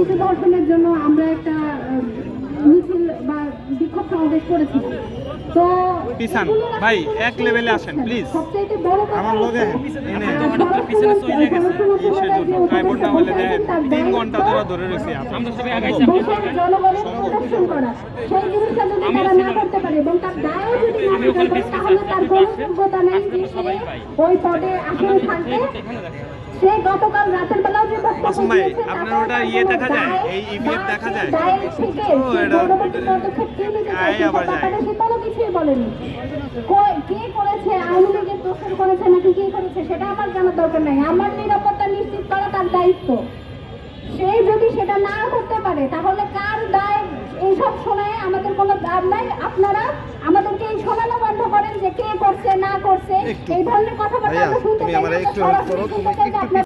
শিশু ধর্ষণের জন্য আমরা একটা মিছিল বা বিক্ষোভ সমাবেশ করেছি। তো পিছান, ভাই, এক এ আসেন, please। সবচাইতে বড় কথা আমার লগে এনে তোমার পিছনে চলে গেছে। ধর্ষণ জন্য? যে ট্রাইপড না হলে দেখেন তার তিন ঘণ্টা ধরে ধরে রয়েছে আমরা। সবাই আগাইছি জনগণের প্রোটেকশন করা সেই জিনিসটা যদি তারা না করতে পারে এবং তার দায়ও যদি না নিতে পারে তাহলে তার কোনো যোগ্যতা নেই যে সে ওই পদে আসলে থাকবে সে গতকাল রাতের বেলাও যে বক্তব্য মাসুম ভাই, দিয়েছে, আপনার ওটা ইয়ে দেখা যায়? এই EVF দেখা যায়? ও, এটা- কে আয় আবার যায়। কিছুই বলেনি কে করেছে? আওয়ামী লীগের করেছে নাকি কে করেছে? সেটা আমার জানার দরকার নাই। আমার নিরাপত্তা নিশ্চিত করা তার দায়িত্ব। সে যদি সেটা না করতে পারে তাহলে কার দায়? এইসব শোনায় আমাদের কোনো দাম নাই। আপনারা আমাদেরকে এই শোনানো বন্ধ করেন যে কে করছে না করছে। এই ধরনের কথাবার্তা শুনতে চাই আমারে না, একটু আমরা help করো, সরাসরি তুমি শুনতে চাই যে একটু আপনারা-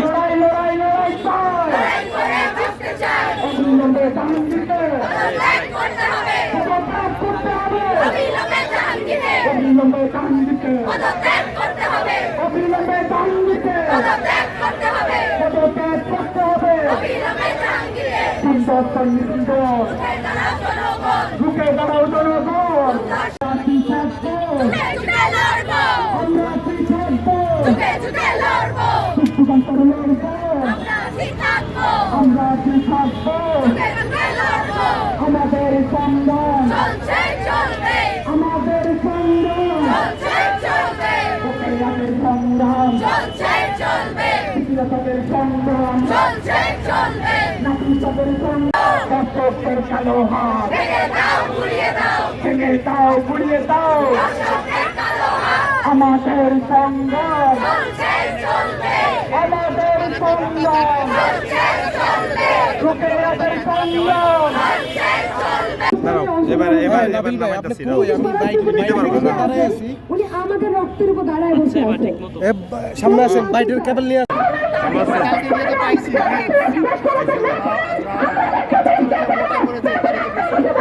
লড়াই, লড়াই, লড়াই চাই। অবিলম্বে জাহাঙ্গীরকে পদত্যাগ করতে হবে। অবিলম্বে জাহাঙ্গীরকে অবিলম্বে জাহাঙ্গীরকে পদত্যাগ করতে হবে। হিন্দুস্তান হিন্দুস্তান ঢুকে দাঁড়াও জনগণ। জাতি থাকব আমরা কি থাকব। শিক্ষান করে লড়বো। আমরা কি থাকব। আমাদের সংগ্রাম আমাদের সংগ্রাম আমাদের সংগ্রাম শিক্ষিতাদের সংগ্রাম নাগরিকদের সংগ্রাম। কর্তব্যের কালো হাত ভেঙে দাও গুড়িয়ে দাও আমাদের সংগ্রাম আমাদের সংগ্রাম লোকেরাদের সংগ্রাম। দাঁড়াও এবার এবার এবার নামাইতাছি দাও নিতে পারব না উনি আমাদের রক্তের উপর দাঁড়ায় বসে আছে। সামনে আসেন বাইটের কেবল নিয়ে আমার